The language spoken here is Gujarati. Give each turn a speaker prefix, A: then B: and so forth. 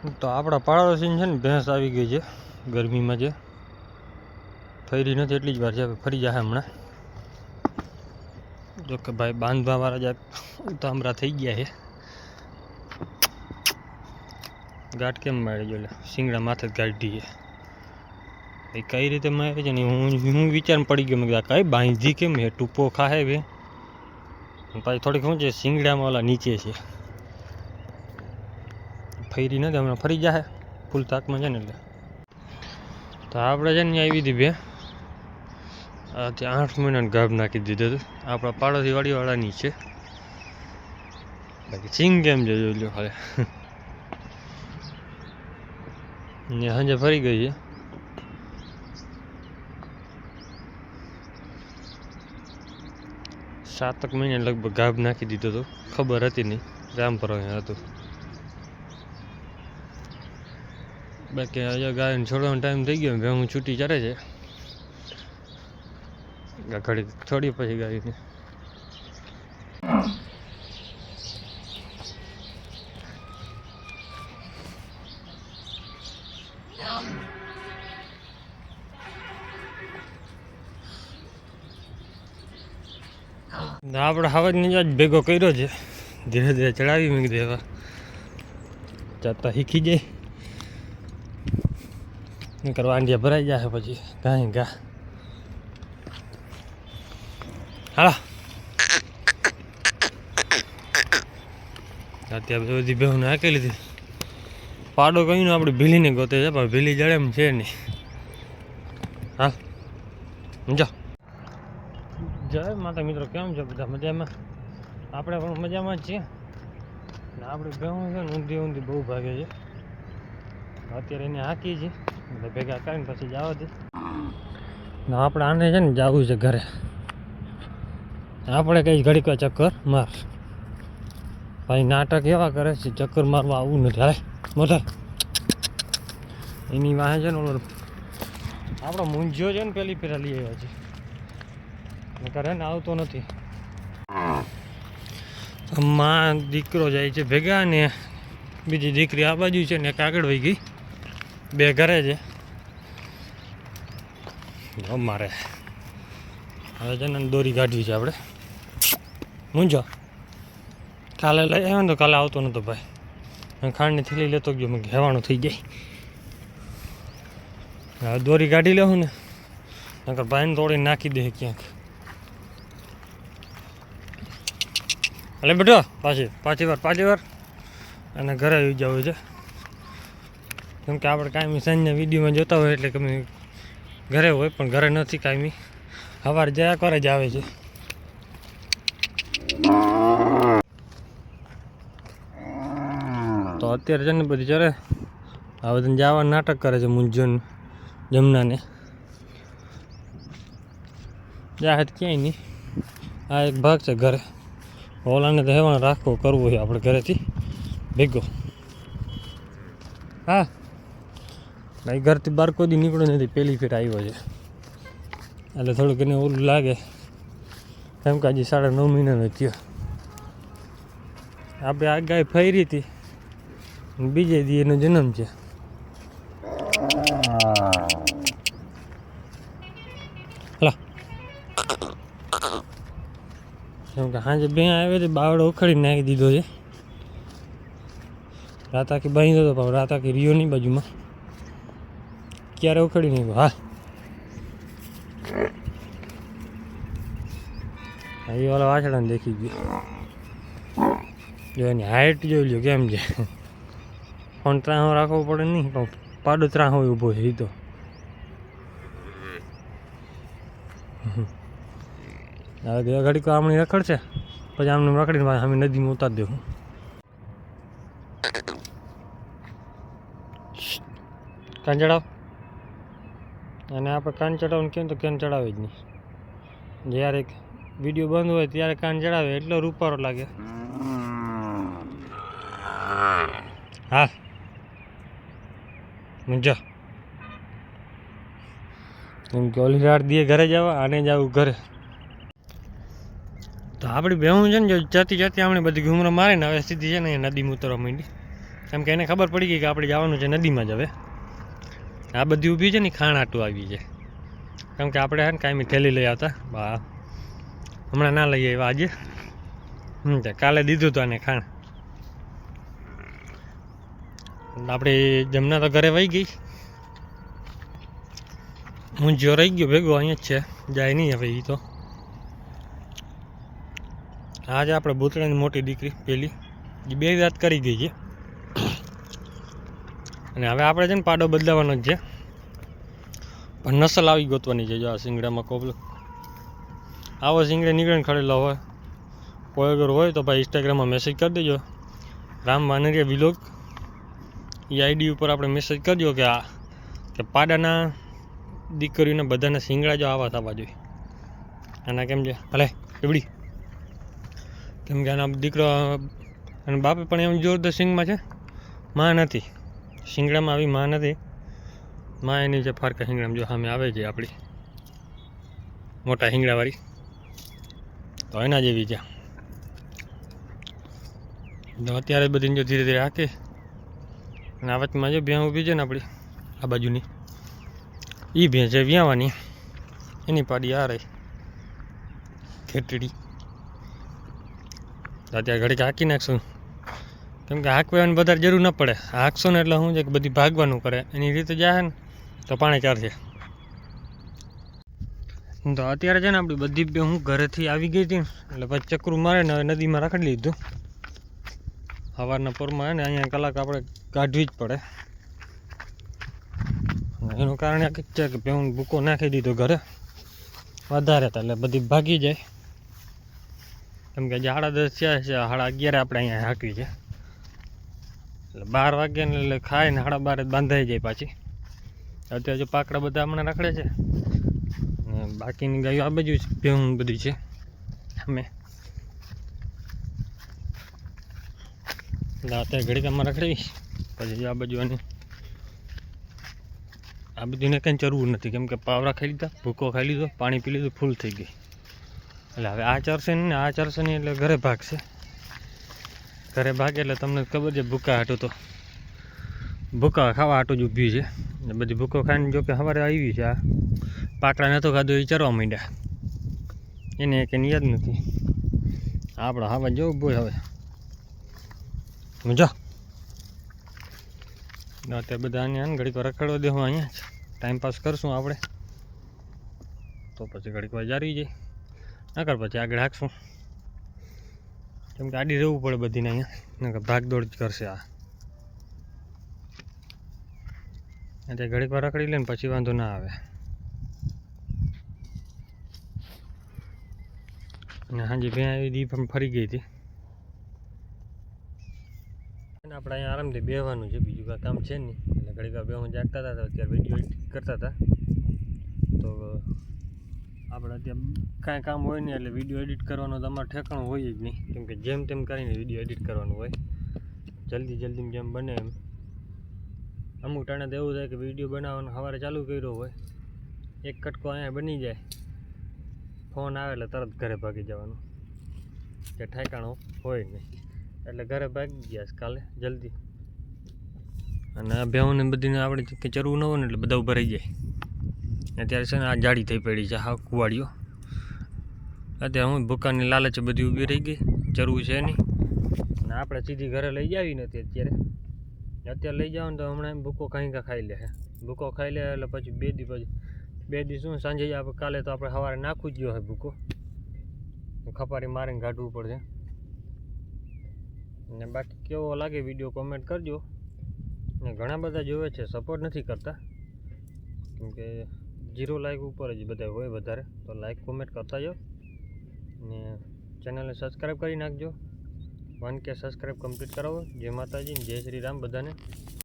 A: તો આપણા પાડોશી છે ને ભેંસ આવી ગઈ છે, ગરમીમાં જે. ફરી નથી એટલી જ વાર છે, ફરી જાય હમણાં. જો કે ભાઈ બાંધવાવાળા જરાક ઉતામરા થઈ ગયા છે. ગાંઠ કેમ મારી જો શિંગડા માથે જ ગાઢી છે. કઈ રીતે મારે છે ને, હું હું વિચાર પડી ગયો, મેં કઈ બાંધી કેમ હે ટૂંપો ખાહે બે પછી થોડીક શું છે, શિંગડામાં ઓલા નીચે છે. ફરી નથી હમણાં ફરી જાય ફૂલ તાકમાં છે ને એટલે. તો આપણે છે ને આવી હતી બે ત્યાં આઠ મહિનાનું ગાભ નાખી દીધું હતું. આપણા પાડોશી વાડીવાળાની છે. બાકી સિંગ કેમ છે લો ખાલી ને સાંજે ફરી ગઈ છે. સાતક મહિને લગભગ ગાભ નાખી દીધો હતો ખબર હતી નહીં. રામપરો હતું. બાકી આજે ગાયને છોડવાનો ટાઈમ થઈ ગયો ભેહું છૂટી ચાલે છે. ઘડી છોડી પછી ગાયને આપણે હવાજની જ ભેગો કર્યો છે. ધીરે ધીરે ચડાવી મૂકી દેવા ચાતા શીખી જાય. નકર વાંડિયા ભરાઈ જાય પછી. ગાય, ગા. હા અત્યારે બધી બેહું નાખી લીધી. પાડો કહીને આપણે ભીલીને ગોતે છે, પણ ભીલી જડે એમ છે નહીં. હા સમજો. જય માતા મિત્રો, કેમ છો બધા? મજામાં? આપણે પણ મજામાં જ છીએ. ને આપણે બેહું છે ને ઊંધી ઊંધી બહુ ભાગે છે. અત્યારે એને હાકી છે એટલે ભેગા કરીને પછી જવા દે. આપણે આને છે ને જવું છે ઘરે. આપણે કઈ ઘડીક ચક્કર માર. ભાઈ નાટક એવા કરે છે, ચક્કર મારવા આવું નથી. હાલે મોટા એની વાહે છે ને ઓલો આપણો મૂંઝ્યો છે ને પેલી પેલા લઈ આવ્યા છે. ઘરે ને આવતો નથી. માં દીકરો જાય છે ભેગા ને બીજી દીકરી આ બાજુ છે ને કાગળ વહી ગઈ. બે ઘરે છે. મારે હવે છે ને દોરી કાઢવી છે આપણે. મૂંઝો. કાલે લઈ આવ્યો તો કાલે આવતો નતો ભાઈ. ખાંડની થેલી લેતો ગયો, મેં ઘેવાનું થઈ જાય. હવે દોરી કાઢી લેવું ને. નકર ભાઈને તોડીને નાખી દે ક્યાંક. એટલે બેઠો પાછી પાછી વાર પાછી વાર. અને ઘરે આવી જવું છે. કેમ કે આપણે કાયમી સાંજના વિડીયોમાં જોતા હોય એટલે તમે ઘરે હોય, પણ ઘરે નથી કાયમી સવારે જયા કરે જ આવે છે. તો અત્યારે છે ને બધી ચરે આ બધાને જવા નાટક કરે છે મુંજન જમનાને. જાહેર ક્યાંય નહીં. આ એક ભાગ છે ઘરે. ઓલાને તો હેવાણ રાખવો કરવો છે આપણે ઘરેથી. ભેગો. હા. ભાઈ ઘરથી બાર કોઈ દી નીકળ્યો નથી પહેલી ફેર આવ્યો છે. એટલે થોડુંક એને ઓલું લાગે. કેમ કે હજી સાડા નવ મહિનાનો થયો. આપણે આ ગાય ફરી હતી. બીજે દી એનો જન્મ છે. કેમ કે સાંજે બે આવે તો બાવડો ઉખડી નાખી દીધો છે. રાતાકી બાંધ્યો હતો પણ રાતાકી રિયો રિયોની બાજુમાં. ક્યારે ઉખડી નહીં હા. એ વાળા વાછડાને દેખી ગયો. જો એની હાઈટ જોઈ લ્યો કેમ છે. પણ ત્રાહો રાખવો પડે નહીં, પણ પાડો ત્રાહો ઊભો છે એ તો. હવે ઘડીક આમણી રખડશે પછી આમને રખડીને અમે નદીમાં ઉતારી દેવું. કાન ચડાવ અને આપણે કાન ચડાવવાનું કેમ તો કાન ચડાવે જ નહીં. જ્યારે વીડિયો બંધ હોય ત્યારે કાન ચડાવે એટલો રૂપારો લાગે. હા. મૂંઝો એમ કે ઓલી રાત દીએ ઘરે જવા આને આવું ઘરે. તો આપણી બેહું છે ને જો જતી જતી આપણે બધી ઘૂમરો મારીને હવે સીધી છે ને નદીમાં ઉતરવા માંડી. કેમ કે એને ખબર પડી ગઈ કે આપણે જવાનું છે નદીમાં જ હવે. આ બધી ઊભી છે ને, ખાણ આટું આવી છે. કેમ કે આપણે હે ને કાંઈ થેલી લઈ આવતા. બા, હમણાં ના લઈ આવ્યા આજે. હમ કાલે દીધું હતું આને ખાણ. આપણે જમના તો ઘરે વહી ગઈ. હું જો રહી ગયો, ભેગો અહીંયા જ છે. જાય નહીં હવે એ તો. આજે આપણે ભૂતળાની મોટી દીકરી, પેલી એ બે વાત કરી ગઈ છે. અને હવે આપણે છે ને પાડો બદલાવાનો જ છે. પણ નસલ આવી ગોતવાની છે. જો આ શિંગડામાં કોબલો આવો શિંગડે નીકળીને ખડેલો હોય. કોઈ અગર હોય તો ભાઈ ઇન્સ્ટાગ્રામમાં મેસેજ કરી દેજો. રામ વાનરિયા વિલોક એ આઈડી ઉપર આપણે મેસેજ કરજો કે આ, કે પાડાના દીકરીઓને બધાના શિંગડા જો આવા થવા જોઈએ. આના કેમ છે? ભલે એવડી કેમ કે આના દીકરો અને બાપે પણ એમ જોરદાર સિંગમાં છે. માં નથી. શિંગડામાં આવી માં નથી. માં એની જે ફારકા શિંગડામાં જો સામે આવે છે આપણી. મોટા શિંગડાવાળી. તો એના જેવી છે. તો અત્યારે બધી જો ધીરે ધીરે હાકે. અને આ વચમાં જો ભેં ઊભી છે ને આપણી, આ બાજુની. એ ભેં છે વ્યાવાની. એની પાડી આ રહી. ખેટડી અત્યારે ઘડીક હાકી નાખશું. કેમ કે હાંકવાની વધારે જરૂર ન પડે. હાંકશો ને એટલે શું છે કે બધી ભાગવાનું કરે. એની રીતે જાય ને, તો પાણી ચાલશે તો અત્યારે છે ને આપણી બધી હું ઘરેથી આવી ગઈ હતી એટલે પછી ચક્રું મારે ને નદીમાં રાખી લીધું. સવારના પોરમાં ને અહીંયા કલાક આપણે કાઢવી જ પડે. એનું કારણ એક છે કે હું ભૂકો નાખી દીધો ઘરે. વધારે હતા એટલે બધી ભાગી જાય. કેમ કે જે સાડા દસ છે, સાડા અગિયારે આપણે અહીંયા હાંકવી છે. એટલે બાર વાગ્યા ને એટલે ખાય ને સાડા બાર બાંધાઈ જાય પાછી. અત્યારે જો પાકડા બધા હમણાં રખડે છે. ને બાકીની ગાયો આ બાજુ ભેહું બધી છે. અમે. અત્યારે ઘડીકામાં રખડી પછી આ બાજુ અને આ બધીને કંઈ ચરવું નથી. કેમ કે પાવરા ખાઈ લીધા, ભૂકો ખાઈ લીધો, પાણી પી લીધું, ફૂલ થઈ ગઈ. એટલે હવે આ ચરશે ને આ ચરશે નહીં એટલે ઘરે ભાગશે. ઘરે ભાગે એટલે તમને ખબર છે, ભૂકા હાટું તો. ભૂકા ખાવા હાટું જ ઊભી છે. ને બધી ભૂકો ખાઈને જો કે સવારે આવી છે આ. પાકડા નહોતો ખાધો, એ ચરવા માંડ્યા. એને કે યાદ નથી. આપણે હવે જવું બોલ હવે. જો. અત્યારે બધા આને ઘડીક રખડવા દેવું અહીંયા જ ટાઈમ પાસ કરશું આપણે. તો પછી ઘડીક વાર જારી જાય નકર પછી આગળ હાંકશું. કેમ કે આડી રહેવું પડે બધીને અહીંયા. કે ભાગદોડ જ કરશે આ. એટલે ઘડીક વાર રખડી લે ને પછી વાંધો ના આવે. અને હાજી ભેં આવી દી પણ ફરી ગઈ હતી. આપણે અહીંયા આરામથી બેહવાનું છે. બીજું કાંઈ કામ છે નહીં. એટલે ઘડીક બે હું જાગતા હતા તો અત્યારે વીડિયો કરતા હતા. તો આપણે અત્યારે કાંઈ કામ હોય નહીં એટલે વીડિયો એડિટ કરવાનો તો અમારે ઠેકાણું હોય જ નહીં. કેમ કે જેમ તેમ કરીને વીડિયો એડિટ કરવાનું હોય. જલ્દી જલ્દી જેમ બને એમ. અમુક ટાણે તો એવું થાય કે વીડિયો બનાવવાનો સવારે ચાલુ કર્યો હોય. એક કટકો અહીંયા બની જાય. ફોન આવે એટલે તરત ઘરે ભાગી જવાનું. કે ઠેકાણું હોય નહીં. એટલે ઘરે ભાગી ગયા કાલે, જલ્દી. અને આ ભેહુંને બધીને આપણે ચરવું ન હોય ને એટલે બધા ભરાઈ જાય. અત્યારે છે ને આ જાડી થઈ પડી છે, હા, કુવાડીઓ. અત્યારે હું ભૂકાની લાલચ બધી ઊભી રહી ગઈ, જરૂર છે નહીં. ને આપણે સીધી ઘરે લઈ જાવી નથી અત્યારે. અત્યારે લઈ જાવ તો હમણાં એમ ભૂકો કાંઈ કાંઈ ખાઈ લે ભૂકો ખાઈ લે એટલે પછી બે દી પછી, બે દી શું, સાંજે આપણે, કાલે તો આપણે સવારે નાખવું જ ગયો હોય ભૂકો. ખપારી મારીને કાઢવું પડશે. ને બાકી કેવો લાગે વીડિયો કોમેન્ટ કરજો. ને ઘણા બધા જોવે છે સપોર્ટ નથી કરતા. કેમ કે જીરો લાઈક ઉપર જ બધા હોય વધારે, તો લાઈક કોમેન્ટ કરતા જાઓ. ને ચેનલને સબસ્ક્રાઈબ કરી નાખજો. વન કે સબસ્ક્રાઈબ કમ્પ્લીટ કરાવો. જય માતાજી જય શ્રી રામ બધાને.